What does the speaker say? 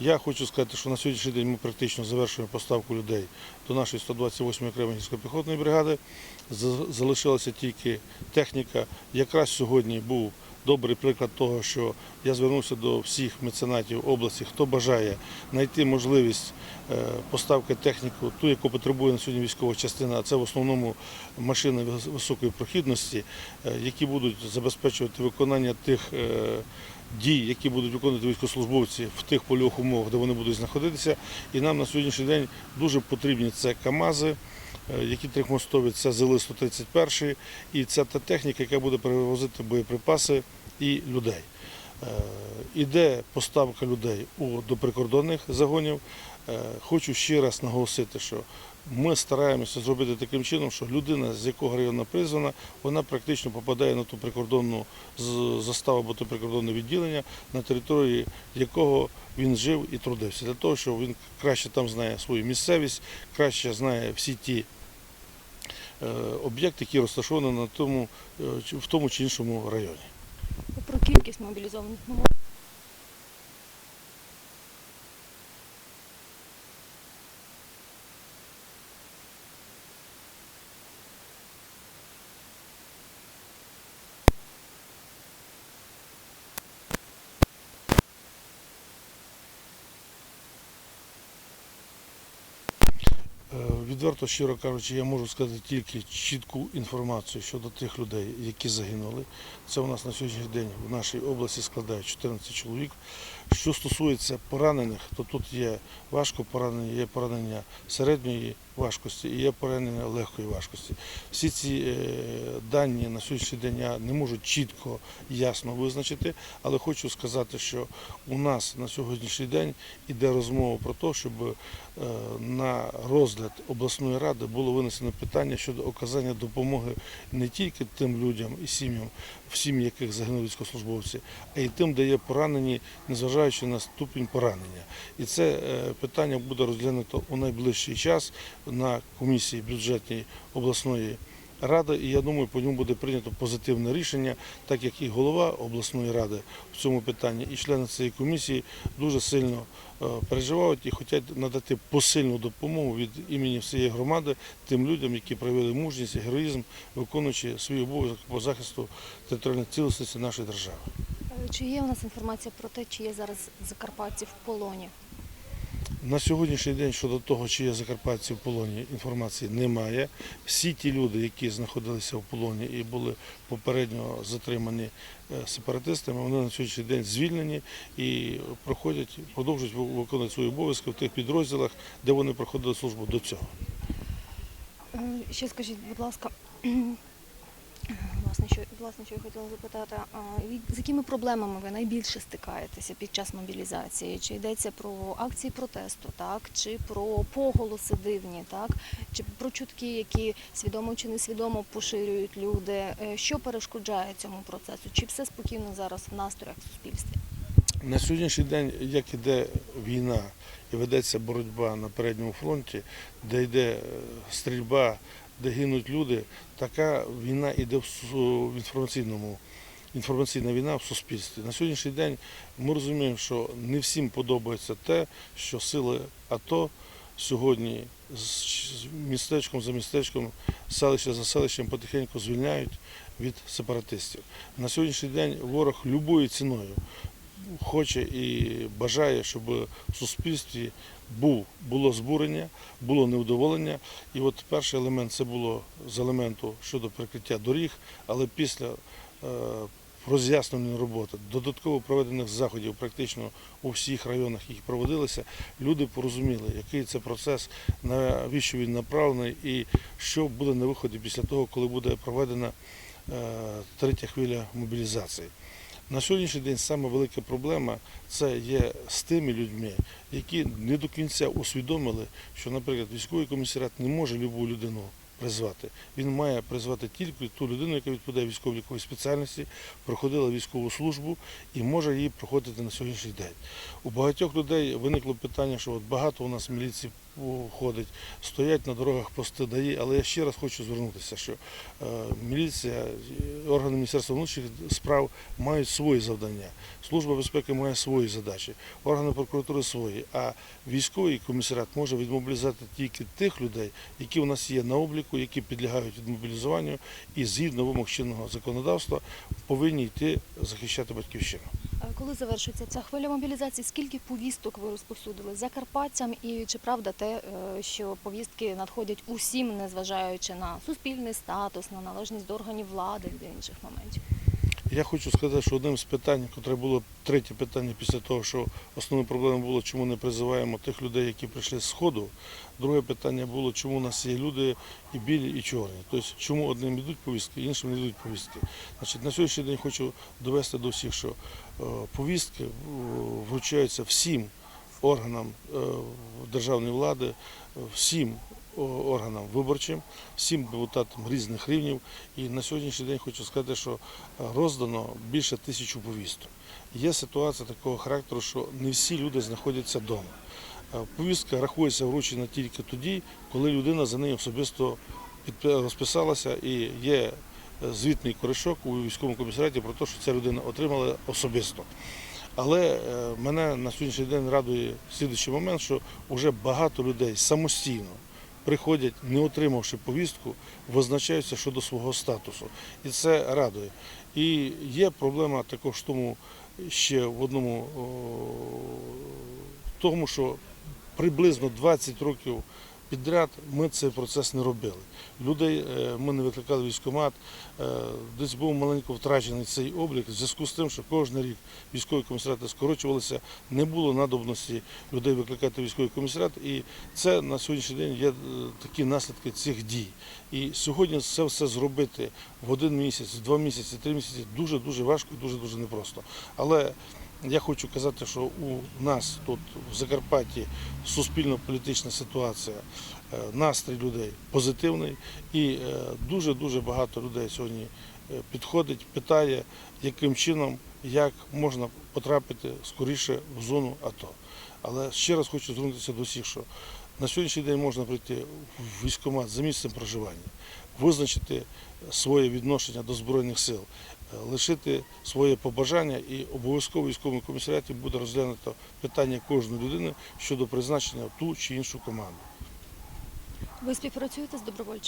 Я хочу сказати, що на сьогоднішній день ми практично завершуємо поставку людей до нашої 128-ї окремої гірсько-піхотної бригади. Залишилася тільки техніка. Якраз сьогодні був добрий приклад того, що я звернувся до всіх меценатів області, хто бажає знайти можливість е, поставки техніку, ту, яку потребує на сьогодні військова частина, а це в основному машини високої прохідності, е, які будуть забезпечувати виконання тих е, дій, які будуть виконувати військовослужбовці в тих польових умовах, де вони будуть знаходитися. І нам на сьогоднішній день дуже потрібні це КАМАЗи, е, які трьохмостові, це ЗИЛи 131 і це та техніка, яка буде перевозити боєприпаси і людей. Е, Іде поставка людей до прикордонних загонів. Е, Хочу ще раз наголосити, що ми стараємося зробити таким чином, що людина, з якого району призвана, вона практично попадає на ту прикордонну заставу або то прикордонне відділення, на території якого він жив і трудився. Для того, щоб він краще там знає свою місцевість, краще знає всі ті е, об'єкти, які розташовані на тому, е, в тому чи іншому районі. Про кількість мобілізованих Відверто, щиро кажучи, я можу сказати тільки чітку інформацію щодо тих людей, які загинули. Це у нас на сьогоднішній день в нашій області складає 14 чоловік. Що стосується поранених, то тут є важко поранення, є поранення середньої важкості і є поранення легкої важкості. Всі ці е, дані на сьогоднішній день я не можу чітко ясно визначити, але хочу сказати, що у нас на сьогоднішній день іде розмова про те, щоб е, на розгляд обласної ради було винесено питання щодо оказання допомоги не тільки тим людям і сім'ям, в сім'ї яких загинули військовослужбовці, а й тим, де є поранені, незважаючи на ступінь поранення. І це е, питання буде розглянуто у найближчий час на комісії бюджетній обласної ради. І я думаю, по ньому буде прийнято позитивне рішення, так як і голова обласної ради в цьому питанні, і члени цієї комісії дуже сильно е, переживають і хочуть надати посильну допомогу від імені всієї громади тим людям, які проявили мужність і героїзм, виконуючи свій обов'язок по захисту територіальної цілісності нашої держави. е, чи є у нас інформація про те, чи є зараз закарпатці в полоні? На сьогоднішній день щодо того, чи є закарпатці в полоні, інформації немає. Всі ті люди, які знаходилися в полоні і були попередньо затримані е, сепаратистами, вони на сьогоднішній день звільнені і проходять, продовжують виконувати свої обов'язки в тих підрозділах, де вони проходили службу до цього. Е, Ще скажіть, будь ласка, власне, що, власне, що я хотіла запитати, з якими проблемами ви найбільше стикаєтеся під час мобілізації? Чи йдеться про акції протесту, так? чи про поголоси дивні, так? чи про чутки, які свідомо чи несвідомо поширюють люди? Е, Що перешкоджає цьому процесу? Чи все спокійно зараз в настроях в суспільстві? На сьогоднішній день, як іде війна і ведеться боротьба на передньому фронті, де йде е, стрільба, де гинуть люди, така війна йде в інформаційному. Інформаційна війна в суспільстві. На сьогоднішній день ми розуміємо, що не всім подобається те, що сили АТО сьогодні з містечком за містечком, селище за селищем потихеньку звільняють від сепаратистів. На сьогоднішній день ворог любою ціною хоче і бажає, щоб в суспільстві був, було збурення, було невдоволення. І от перший елемент це було з елементу щодо прикриття доріг, але після е, роз'яснення роботи, додатково проведених заходів практично у всіх районах, які проводилися, люди порозуміли, який це процес, навіщо він направлений і що буде на виході після того, коли буде проведена е, третя хвиля мобілізації. На сьогоднішній день саме велика проблема це є з тими людьми, які не до кінця усвідомили, що, наприклад, військовий комісаріат не може любу людину призвати. Він має призвати тільки ту людину, яка відповідає військово-ліковій спеціальності, проходила військову службу і може її проходити на сьогоднішній день. У багатьох людей виникло питання, що от багато у нас міліції ходить, стоять на дорогах пости ДАІ. Але я ще раз хочу звернутися, що е, міліція, органи Міністерства внутрішніх справ мають свої завдання. Служба безпеки має свої задачі, органи прокуратури свої. А військовий комісаріат може відмобілізувати тільки тих людей, які у нас є на обліку, які підлягають відмобілізуванню і згідно вимог чинного законодавства повинні йти захищати батьківщину. А Коли завершується ця хвиля мобілізації, скільки повісток ви розповсюдили Закарпатцям? І чи правда те, е, що повістки надходять усім, незважаючи на суспільний статус, на належність до органів влади і до інших моментів? Я хочу сказати, що одним з питань, яке було третє питання після того, що основною проблемою було, чому не призиваємо тих людей, які прийшли з Сходу. Друге питання було, чому у нас є люди і білі, і чорні. Тобто, чому одним йдуть повістки, іншим не йдуть повістки. Значить, на сьогоднішній день хочу довести до всіх, що е, повістки е, вручаються всім органам е, державної влади, всім органам виборчим, всім депутатам різних рівнів. І на сьогоднішній день хочу сказати, що е, роздано більше тисячі повісток. Є ситуація такого характеру, що не всі люди знаходяться вдома. Е, Повістка рахується вручена тільки тоді, коли людина за нею особисто розписалася і є е, звітний коришок у військовому комісаріаті про те, що ця людина отримала особисто. Але мене на сьогоднішній день радує слідуючий момент, що вже багато людей самостійно приходять, не отримавши повістку, визначаються щодо свого статусу. І це радує. І є проблема також в тому, ще в одному, в тому, що приблизно 20 років підряд ми цей процес не робили. Людей е, ми не викликали в військкомат, е, десь був маленько втрачений цей облік в зв'язку з тим, що кожен рік військові комісаріати скорочувалися, не було надобності людей викликати військовий комісаріат, і це на сьогоднішній день є е, такі наслідки цих дій. І сьогодні це все зробити в один місяць, два місяці, три місяці дуже дуже важко дуже дуже непросто. Але я хочу казати, що у нас тут в Закарпатті суспільно-політична ситуація, е, настрій людей позитивний, і дуже дуже багато людей сьогодні е, підходить, питає, яким чином, як можна потрапити скоріше в зону АТО. Але ще раз хочу звернутися до всіх, що на сьогоднішній день можна прийти в військкомат за місцем проживання, визначити своє відношення до Збройних сил, лишити своє побажання і обов'язково військовому комісаріаті буде розглянуто питання кожної людини щодо призначення ту чи іншу команду. Ви співпрацюєте з добровольчим?